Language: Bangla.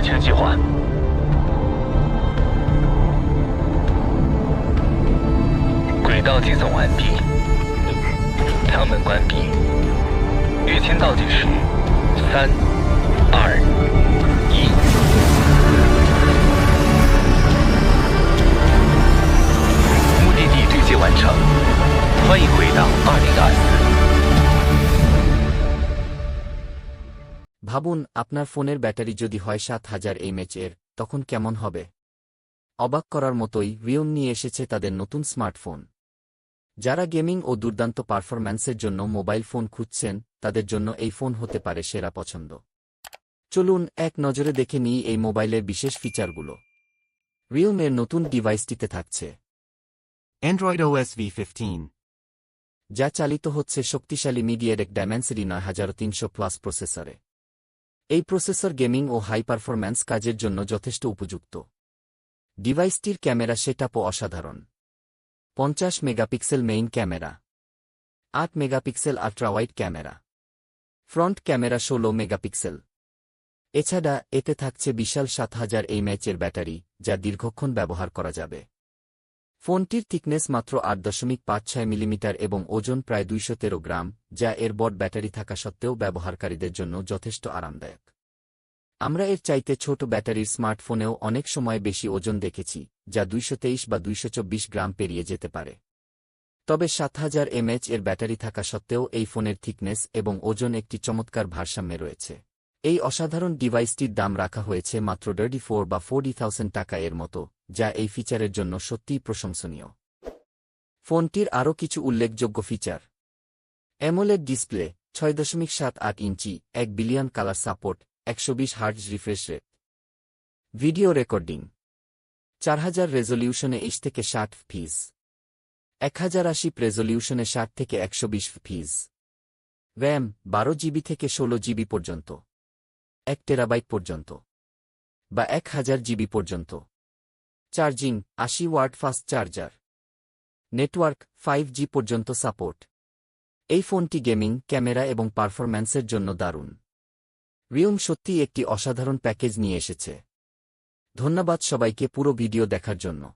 清计划。轨道计算完毕，舱门关闭。跃迁倒计时：三、二、一。目的地对接完成，欢迎回到二零二四。ভাবুন আপনার ফোনের ব্যাটারি যদি হয় সাত হাজার এইমএচ এর তখন কেমন হবে? অবাক করার মতোই রিয়ন নিয়ে এসেছে তাদের নতুন স্মার্টফোন। যারা গেমিং ও দুর্দান্ত পারফরম্যান্সের জন্য মোবাইল ফোন খুঁজছেন তাদের জন্য এই ফোন হতে পারে সেরা পছন্দ। চলুন এক নজরে দেখে নিই এই মোবাইলের বিশেষ ফিচারগুলো। রিয়মের নতুন ডিভাইসটিতে থাকছে। Android OS v15. যা চালিত হচ্ছে শক্তিশালী মিডিয়াটেক ডায়মেন্সিটি নয় হাজার তিনশো প্লাস প্রসেসরে। এই প্রসেসর গেমিং ও হাই পারফরম্যান্স কাজের জন্য যথেষ্ট উপযুক্ত। ডিভাইসটির ক্যামেরা সেটআপও অসাধারণ। পঞ্চাশ মেগাপিক্সেল মেইন ক্যামেরা। আট megapixel ultrawide camera. Front camera ষোলো মেগাপিক্সেল। এছাড়া এতে থাকছে বিশাল সাত হাজার এইমএচের ব্যাটারি, যা দীর্ঘক্ষণ ব্যবহার করা যাবে। ফোনটির থিকনেস মাত্র আট দশমিক পাঁচ ছয় মিলিমিটার এবং ওজন প্রায় দুইশো তেরো গ্রাম, যা এর বট ব্যাটারি থাকা সত্ত্বেও ব্যবহারকারীদের জন্য যথেষ্ট আরামদায়ক। আমরা এর চাইতে ছোট ব্যাটারির স্মার্টফোনেও অনেক সময় বেশি ওজন দেখেছি, যা দুইশো তেইশ বা দুইশো চব্বিশ গ্রাম পেরিয়ে যেতে পারে। তবে সাত হাজার এমএচ এর ব্যাটারি থাকা সত্ত্বেও এই ফোনের থিকনেস এবং ওজন একটি চমৎকার ভারসাম্যে রয়েছে। এই অসাধারণ ডিভাইসটির দাম রাখা হয়েছে মাত্র ডার্ডি ফোর বা ফোর্টি থাউজেন্ড টাকা এর মতো, যা এই ফিচারের জন্য সত্যিই প্রশংসনীয়। ফোনটির আরও কিছু উল্লেখযোগ্য ফিচার। অ্যামোলেড ডিসপ্লে, ছয় দশমিক সাত আট ইঞ্চি, এক বিলিয়ন কালার সাপোর্ট, একশো বিশ hertz refresh rate. Video recording. চার হাজার রেজলিউশনে ইস থেকে ষাট ফিজ। এক হাজার আশি রেজলিউশনে ষাট থেকে একশো বিশ ফিজ। র্যাম, বারো জিবি থেকে ষোলো জিবি পর্যন্ত। এক টেরাবাইট পর্যন্ত বা এক হাজার জিবি পর্যন্ত। চার্জিং আশি watt fast charger. Network five G পর্যন্ত সাপোর্ট। এই ফোনটি গেমিং, ক্যামেরা এবং পারফরম্যান্সের জন্য দারুণ। রিউম সত্যিই একটি অসাধারণ প্যাকেজ নিয়ে এসেছে। ধন্যবাদ সবাইকে পুরো ভিডিও দেখার জন্য।